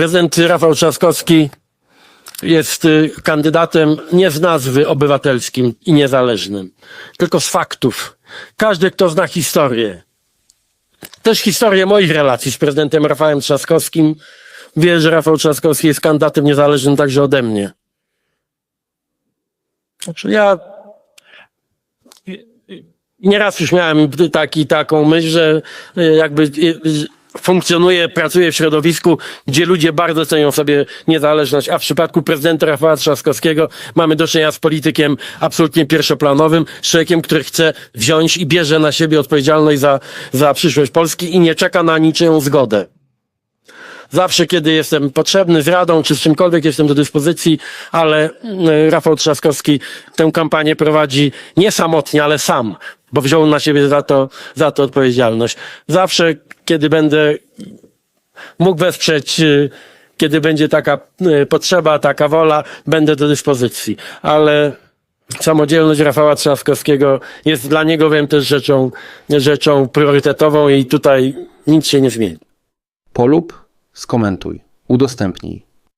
Prezydent Rafał Trzaskowski jest y, kandydatem nie z nazwy obywatelskim i niezależnym, tylko z faktów. Każdy, kto zna historię, też historię moich relacji z prezydentem Rafałem Trzaskowskim, wie, że Rafał Trzaskowski jest kandydatem niezależnym także ode mnie. Znaczy ja nieraz już miałem taki, taką myśl, że y, jakby funkcjonuję, pracuję w środowisku, gdzie ludzie bardzo cenią sobie niezależność, a w przypadku prezydenta Rafała Trzaskowskiego mamy do czynienia z politykiem absolutnie pierwszoplanowym, człowiekiem, który chce wziąć i bierze na siebie odpowiedzialność za, za przyszłość Polski i nie czeka na niczyją zgodę. Zawsze, kiedy jestem potrzebny z radą czy z czymkolwiek, jestem do dyspozycji, ale y, Rafał Trzaskowski tę kampanię prowadzi nie samotnie, ale sam, bo wziął na siebie za to, za to odpowiedzialność. Zawsze, kiedy będę mógł wesprzeć, y, kiedy będzie taka y, potrzeba, taka wola, będę do dyspozycji. Ale samodzielność Rafała Trzaskowskiego jest dla niego, wiem, też rzeczą, rzeczą priorytetową i tutaj nic się nie zmieni. Polub, skomentuj, udostępnij.